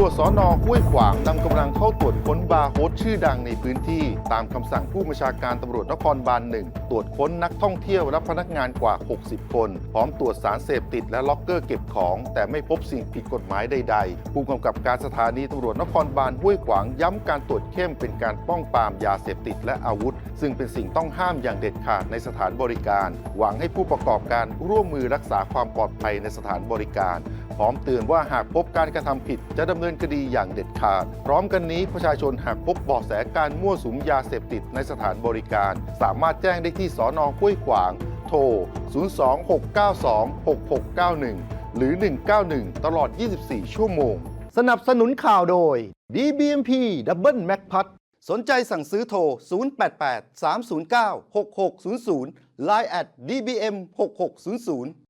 รวจสอนอห้วยขวางนำกำลังเข้าตรวจค้นบาร์โฮสชื่อดังในพื้นที่ ตามคำสั่งผู้บัญชาการตำรวจนครบาลหนึ่งตรวจค้นนักท่องเที่ยวและพนักงานกว่า 60 คน พร้อมตรวจสารเสพติดและล็อกเกอร์เก็บของ แต่ไม่พบสิ่งผิดกฎหมายใด ๆ ผู้กำกับการสถานีตำรวจนครบาลห้วยขวางย้ำการตรวจเข้มเป็นการป้องปรามยาเสพติดและอาวุธ ซึ่งเป็นสิ่งต้องห้ามอย่างเด็ดขาดในสถานบริการ หวังให้ผู้ประกอบการร่วมมือรักษาความปลอดภัยในสถานบริการ ร้อมเตือนว่าหากพบการกระทำผิดจะดำเนินคดีอย่างเด็ดขาด พร้อมกันนี้ประชาชนหากพบเบาะแสการมั่วสุมยาเสพติดในสถานบริการ สามารถแจ้งได้ที่สอนอห้วยขวาง โทร 026926691 หรือ 191 ตลอด 24 ชั่วโมง สนับสนุนข่าวโดย DBMP Double Mac p a t สนใจสั่งซื้อโทร 088 309 6600 Line at DBM 6600